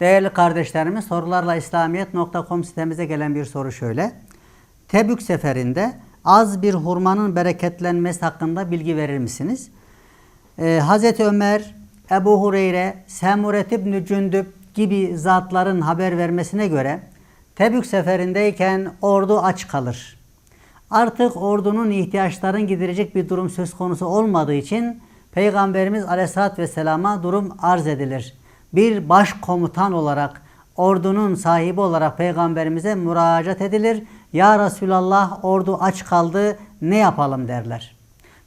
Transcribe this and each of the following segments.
Değerli kardeşlerimiz sorularla İslamiyet.com sitemize gelen bir soru şöyle. Tebük seferinde az bir hurmanın bereketlenmesi hakkında bilgi verir misiniz? Ee, Hazreti Ömer, Ebu Hureyre, Semuret İbni Cündüb gibi zatların haber vermesine göre Tebük seferindeyken ordu aç kalır. Artık ordunun ihtiyaçlarını giderecek bir durum söz konusu olmadığı için Peygamberimiz Aleyhisselatü Vesselam'a durum arz edilir. Bir başkomutan olarak ordunun sahibi olarak Peygamberimize müracaat edilir. Ya Resulallah ordu aç kaldı ne yapalım derler.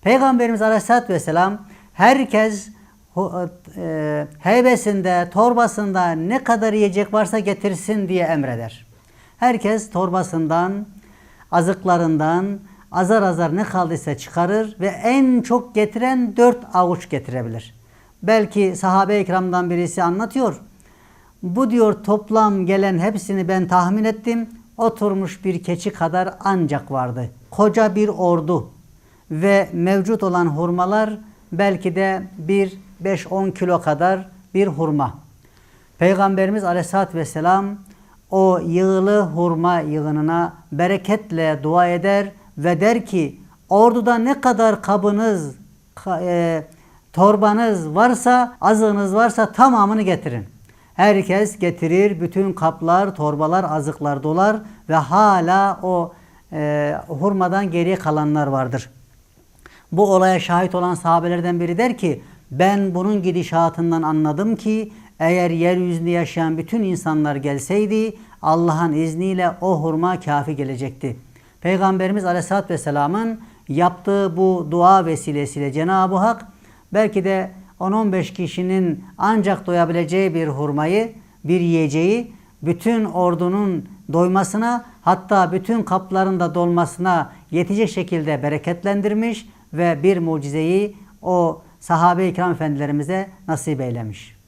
Peygamberimiz Aleyhisselatü Vesselam herkes hu- e, heybesinde, torbasında ne kadar yiyecek varsa getirsin diye emreder. Herkes torbasından, azıklarından azar azar ne kaldıysa çıkarır ve en çok getiren dört avuç getirebilir. Belki sahabe-i kiramdan birisi anlatıyor. Bu diyor toplam gelen hepsini ben tahmin ettim. Oturmuş bir keçi kadar ancak vardı. Koca bir ordu ve mevcut olan hurmalar belki de bir 5-10 kilo kadar bir hurma. Peygamberimiz Aleyhisselatü Vesselam o yığılı hurma yığınına bereketle dua eder ve der ki orduda ne kadar kabınız, ka- e, torbanız varsa, azığınız varsa tamamını getirin. Herkes getirir, bütün kaplar, torbalar, azıklar dolar ve hala o e, hurmadan geriye kalanlar vardır. Bu olaya şahit olan sahabelerden biri der ki ben bunun gidişatından anladım ki eğer yeryüzünde yaşayan bütün insanlar gelseydi Allah'ın izniyle o hurma kafi gelecekti. Peygamberimiz Aleyhisselatü Vesselam'ın yaptığı bu dua vesilesiyle Cenab-ı Hak belki de 10-15 kişinin ancak doyabileceği bir hurmayı, bir yiyeceği bütün ordunun doymasına hatta bütün kapların da dolmasına yetecek şekilde bereketlendirmiş ve bir mucizeyi o sahabe-i kiram efendilerimize nasip eylemiş.